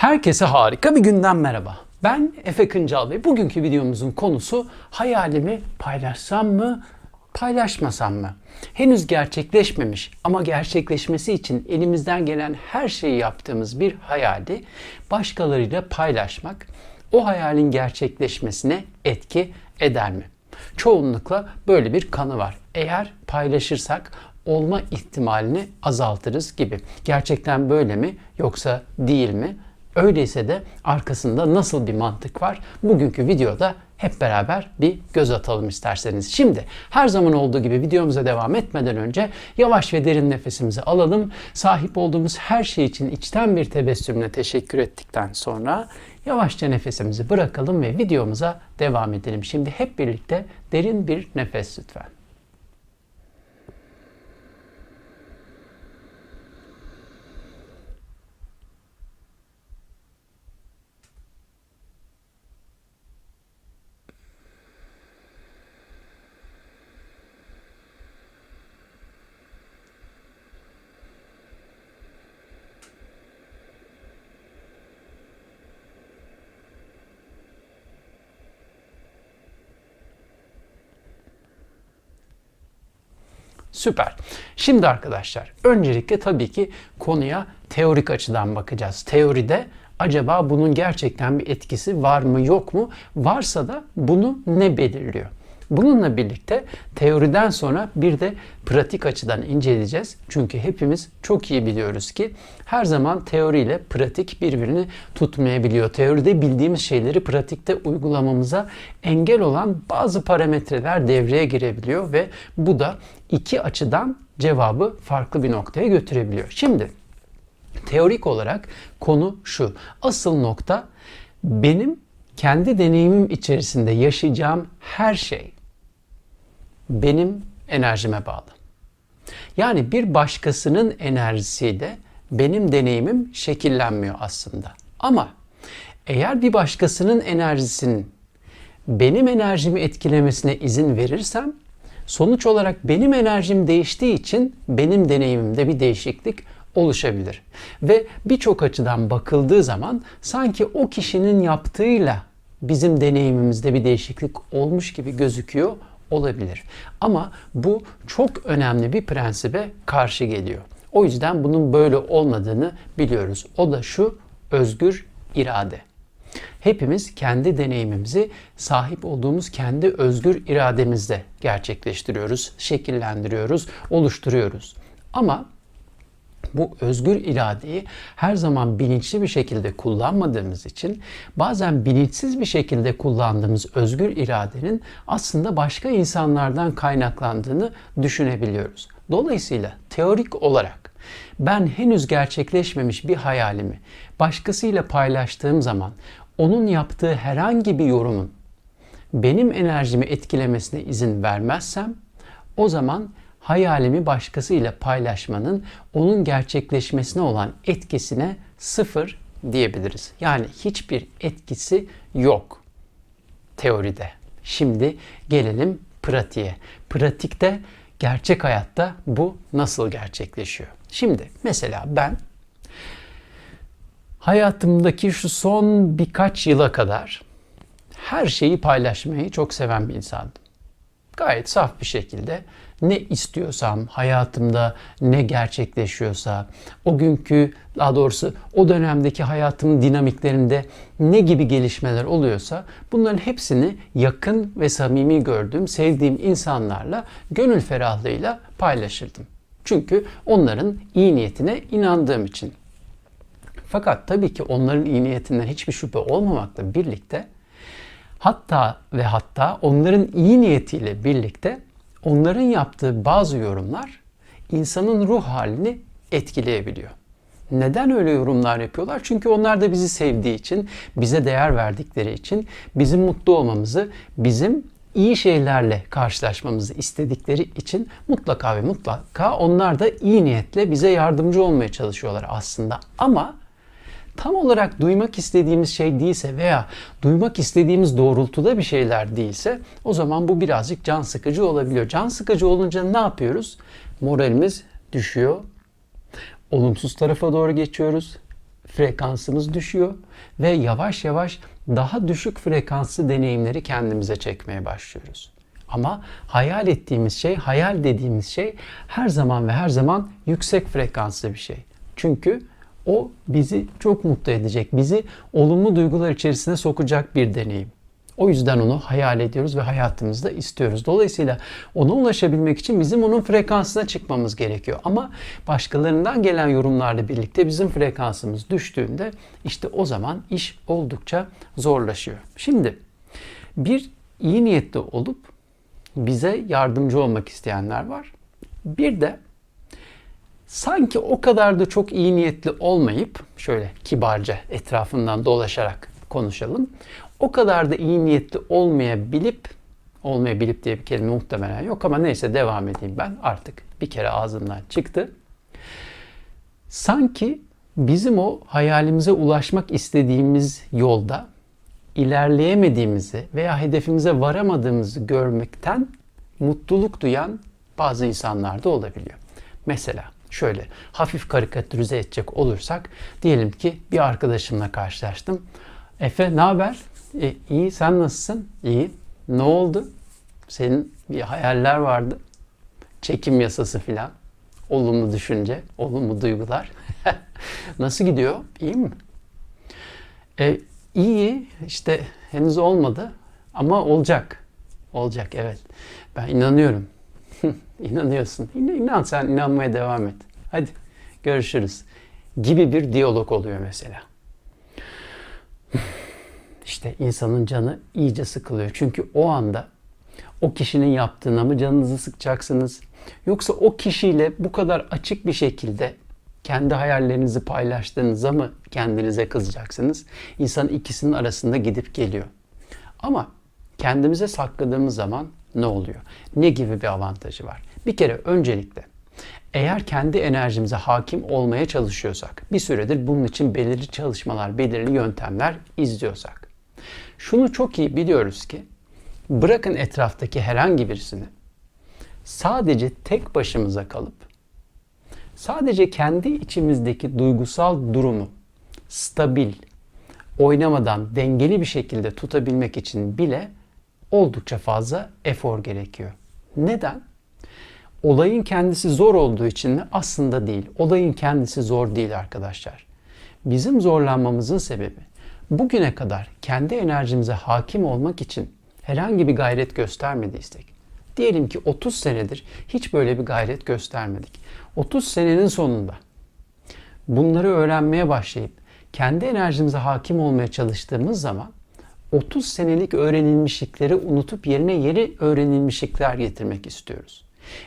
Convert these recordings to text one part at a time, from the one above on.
Herkese harika bir günden merhaba. Ben Efe Kıncal ve bugünkü videomuzun konusu hayalimi paylaşsam mı, paylaşmasam mı? Henüz gerçekleşmemiş ama gerçekleşmesi için elimizden gelen her şeyi yaptığımız bir hayali başkalarıyla paylaşmak o hayalin gerçekleşmesine etki eder mi? Çoğunlukla böyle bir kanı var. Eğer paylaşırsak olma ihtimalini azaltırız gibi. Gerçekten böyle mi yoksa değil mi? Öyleyse de arkasında nasıl bir mantık var? Bugünkü videoda hep beraber bir göz atalım isterseniz. Şimdi her zaman olduğu gibi videomuza devam etmeden önce yavaş ve derin nefesimizi alalım. Sahip olduğumuz her şey için içten bir tebessümle teşekkür ettikten sonra yavaşça nefesimizi bırakalım ve videomuza devam edelim. Şimdi hep birlikte derin bir nefes lütfen. Süper. Şimdi arkadaşlar öncelikle tabii ki konuya teorik açıdan bakacağız. Teoride acaba bunun gerçekten bir etkisi var mı yok mu? Varsa da bunu ne belirliyor? Bununla birlikte teoriden sonra bir de pratik açıdan inceleyeceğiz. Çünkü hepimiz çok iyi biliyoruz ki her zaman teoriyle pratik birbirini tutmayabiliyor. Teoride bildiğimiz şeyleri pratikte uygulamamıza engel olan bazı parametreler devreye girebiliyor ve bu da iki açıdan cevabı farklı bir noktaya götürebiliyor. Şimdi teorik olarak konu şu. Asıl nokta benim kendi deneyimim içerisinde yaşayacağım her şey benim enerjime bağlı. Yani bir başkasının enerjisiyle benim deneyimim şekillenmiyor aslında. Ama eğer bir başkasının enerjisinin benim enerjimi etkilemesine izin verirsem sonuç olarak benim enerjim değiştiği için benim deneyimimde bir değişiklik oluşabilir. Ve birçok açıdan bakıldığı zaman sanki o kişinin yaptığıyla bizim deneyimimizde bir değişiklik olmuş gibi gözüküyor olabilir. Ama bu çok önemli bir prensibe karşı geliyor. O yüzden bunun böyle olmadığını biliyoruz. O da şu özgür irade. Hepimiz kendi deneyimimizi sahip olduğumuz kendi özgür irademizle gerçekleştiriyoruz, şekillendiriyoruz, oluşturuyoruz. Ama bu özgür iradeyi her zaman bilinçli bir şekilde kullanmadığımız için bazen bilinçsiz bir şekilde kullandığımız özgür iradenin aslında başka insanlardan kaynaklandığını düşünebiliyoruz. Dolayısıyla teorik olarak ben henüz gerçekleşmemiş bir hayalimi başkasıyla paylaştığım zaman onun yaptığı herhangi bir yorumun benim enerjimi etkilemesine izin vermezsem o zaman hayalimi başkasıyla paylaşmanın onun gerçekleşmesine olan etkisine sıfır diyebiliriz. Yani hiçbir etkisi yok teoride. Şimdi gelelim pratiğe. Pratikte gerçek hayatta bu nasıl gerçekleşiyor? Şimdi mesela ben hayatımdaki şu son birkaç yıla kadar her şeyi paylaşmayı çok seven bir insandım. Gayet saf bir şekilde ne istiyorsam, hayatımda ne gerçekleşiyorsa, o günkü daha doğrusu o dönemdeki hayatımın dinamiklerinde ne gibi gelişmeler oluyorsa bunların hepsini yakın ve samimi gördüğüm, sevdiğim insanlarla gönül ferahlığıyla paylaşırdım. Çünkü onların iyi niyetine inandığım için. Fakat tabii ki onların iyi niyetinden hiçbir şüphe olmamakla birlikte hatta ve hatta onların iyi niyetiyle birlikte onların yaptığı bazı yorumlar insanın ruh halini etkileyebiliyor. Neden öyle yorumlar yapıyorlar? Çünkü onlar da bizi sevdiği için, bize değer verdikleri için, bizim mutlu olmamızı, bizim iyi şeylerle karşılaşmamızı istedikleri için mutlaka ve mutlaka onlar da iyi niyetle bize yardımcı olmaya çalışıyorlar aslında. Ama tam olarak duymak istediğimiz şey değilse veya duymak istediğimiz doğrultuda bir şeyler değilse o zaman bu birazcık can sıkıcı olabiliyor. Can sıkıcı olunca ne yapıyoruz? Moralimiz düşüyor. Olumsuz tarafa doğru geçiyoruz. frekansımız düşüyor ve yavaş yavaş daha düşük frekanslı deneyimleri kendimize çekmeye başlıyoruz. Ama hayal ettiğimiz şey, hayal dediğimiz şey her zaman ve her zaman yüksek frekanslı bir şey. Çünkü o bizi çok mutlu edecek, bizi olumlu duygular içerisine sokacak bir deneyim. O yüzden onu hayal ediyoruz ve hayatımızda istiyoruz. Dolayısıyla ona ulaşabilmek için bizim onun frekansına çıkmamız gerekiyor. Ama başkalarından gelen yorumlarla birlikte bizim frekansımız düştüğünde işte o zaman iş oldukça zorlaşıyor. Şimdi bir iyi niyetli olup bize yardımcı olmak isteyenler var. Bir de sanki o kadar da çok iyi niyetli olmayıp şöyle kibarca etrafından dolaşarak konuşalım. O kadar da iyi niyetli olmayabilip olmayabilip diye bir kelime muhtemelen yok ama neyse devam edeyim ben artık bir kere ağzımdan çıktı. Sanki bizim o hayalimize ulaşmak istediğimiz yolda ilerleyemediğimizi veya hedefimize varamadığımızı görmekten mutluluk duyan bazı insanlar da olabiliyor. Mesela şöyle hafif karikatürize edecek olursak diyelim ki bir arkadaşımla karşılaştım. Efe ne haber? E, iyi sen nasılsın? İyi. Ne oldu? Senin bir hayaller vardı. Çekim yasası filan. Olumlu düşünce, olumlu duygular. Nasıl gidiyor? İyi mi? E, iyi. İşte henüz olmadı ama olacak. Olacak evet. Ben inanıyorum. İnanıyorsun. İnan, inan sen inanmaya devam et. Hadi görüşürüz. Gibi bir diyalog oluyor mesela. İşte insanın canı iyice sıkılıyor. Çünkü o anda o kişinin yaptığına mı canınızı sıkacaksınız? Yoksa o kişiyle bu kadar açık bir şekilde kendi hayallerinizi paylaştığınıza mı kendinize kızacaksınız? İnsan ikisinin arasında gidip geliyor. Ama kendimize sakladığımız zaman ne oluyor? Ne gibi bir avantajı var? Bir kere öncelikle eğer kendi enerjimize hakim olmaya çalışıyorsak, bir süredir bunun için belirli çalışmalar, belirli yöntemler izliyorsak, şunu çok iyi biliyoruz ki bırakın etraftaki herhangi birisini sadece tek başımıza kalıp sadece kendi içimizdeki duygusal durumu stabil, oynamadan dengeli bir şekilde tutabilmek için bile oldukça fazla efor gerekiyor. Neden? Olayın kendisi zor olduğu için mi? Aslında değil. Olayın kendisi zor değil arkadaşlar. Bizim zorlanmamızın sebebi bugüne kadar kendi enerjimize hakim olmak için herhangi bir gayret göstermediysek, diyelim ki 30 senedir hiç böyle bir gayret göstermedik. 30 senenin sonunda bunları öğrenmeye başlayıp kendi enerjimize hakim olmaya çalıştığımız zaman 30 senelik öğrenilmişlikleri unutup yerine yeni öğrenilmişlikler getirmek istiyoruz.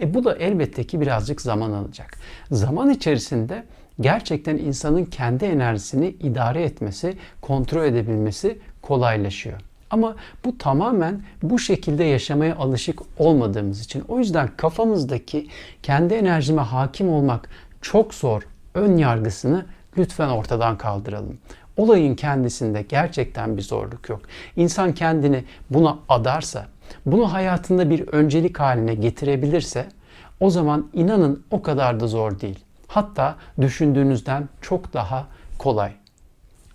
E bu da elbette ki birazcık zaman alacak. Zaman içerisinde gerçekten insanın kendi enerjisini idare etmesi, kontrol edebilmesi kolaylaşıyor. Ama bu tamamen bu şekilde yaşamaya alışık olmadığımız için. O yüzden kafamızdaki kendi enerjime hakim olmak çok zor ön yargısını lütfen ortadan kaldıralım. Olayın kendisinde gerçekten bir zorluk yok. İnsan kendini buna adarsa, bunu hayatında bir öncelik haline getirebilirse o zaman inanın o kadar da zor değil. Hatta düşündüğünüzden çok daha kolay.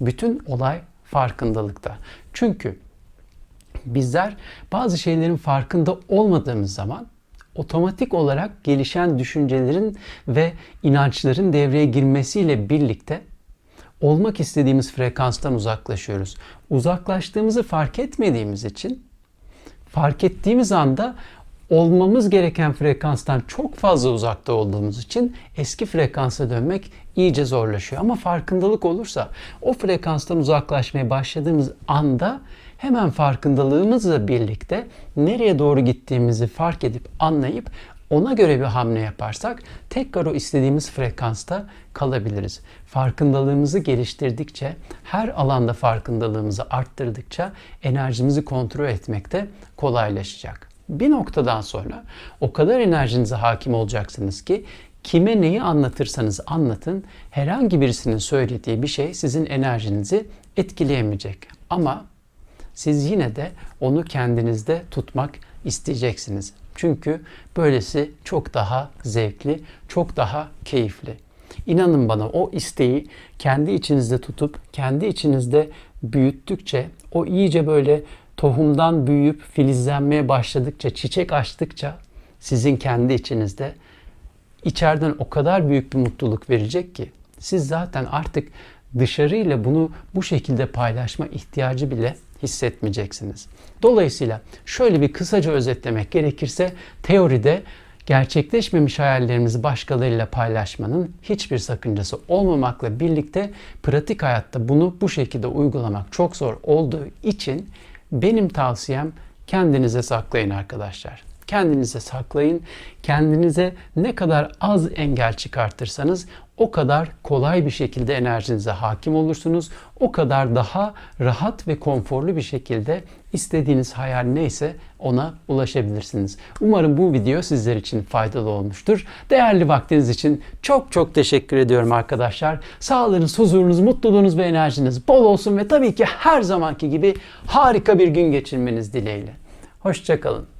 Bütün olay farkındalıkta. Çünkü bizler bazı şeylerin farkında olmadığımız zaman otomatik olarak gelişen düşüncelerin ve inançların devreye girmesiyle birlikte olmak istediğimiz frekanstan uzaklaşıyoruz. Uzaklaştığımızı fark etmediğimiz için fark ettiğimiz anda olmamız gereken frekanstan çok fazla uzakta olduğumuz için eski frekansa dönmek iyice zorlaşıyor. Ama farkındalık olursa o frekanstan uzaklaşmaya başladığımız anda hemen farkındalığımızla birlikte nereye doğru gittiğimizi fark edip anlayıp ona göre bir hamle yaparsak tekrar o istediğimiz frekansta kalabiliriz. Farkındalığımızı geliştirdikçe, her alanda farkındalığımızı arttırdıkça enerjimizi kontrol etmekte kolaylaşacak. Bir noktadan sonra o kadar enerjinize hakim olacaksınız ki kime neyi anlatırsanız anlatın herhangi birisinin söylediği bir şey sizin enerjinizi etkileyemeyecek. Ama siz yine de onu kendinizde tutmak isteyeceksiniz. Çünkü böylesi çok daha zevkli, çok daha keyifli. İnanın bana o isteği kendi içinizde tutup kendi içinizde büyüttükçe o iyice böyle tohumdan büyüyüp filizlenmeye başladıkça, çiçek açtıkça sizin kendi içinizde içeriden o kadar büyük bir mutluluk verecek ki siz zaten artık dışarıyla bunu bu şekilde paylaşma ihtiyacı bile hissetmeyeceksiniz. Dolayısıyla şöyle bir kısaca özetlemek gerekirse teoride gerçekleşmemiş hayallerimizi başkalarıyla paylaşmanın hiçbir sakıncası olmamakla birlikte pratik hayatta bunu bu şekilde uygulamak çok zor olduğu için benim tavsiyem kendinize saklayın arkadaşlar. Kendinize saklayın. Kendinize ne kadar az engel çıkartırsanız o kadar kolay bir şekilde enerjinize hakim olursunuz. O kadar daha rahat ve konforlu bir şekilde istediğiniz hayal neyse ona ulaşabilirsiniz. Umarım bu video sizler için faydalı olmuştur. Değerli vaktiniz için çok çok teşekkür ediyorum arkadaşlar. Sağlığınız, huzurunuz, mutluluğunuz ve enerjiniz bol olsun ve tabii ki her zamanki gibi harika bir gün geçirmeniz dileğiyle. Hoşçakalın.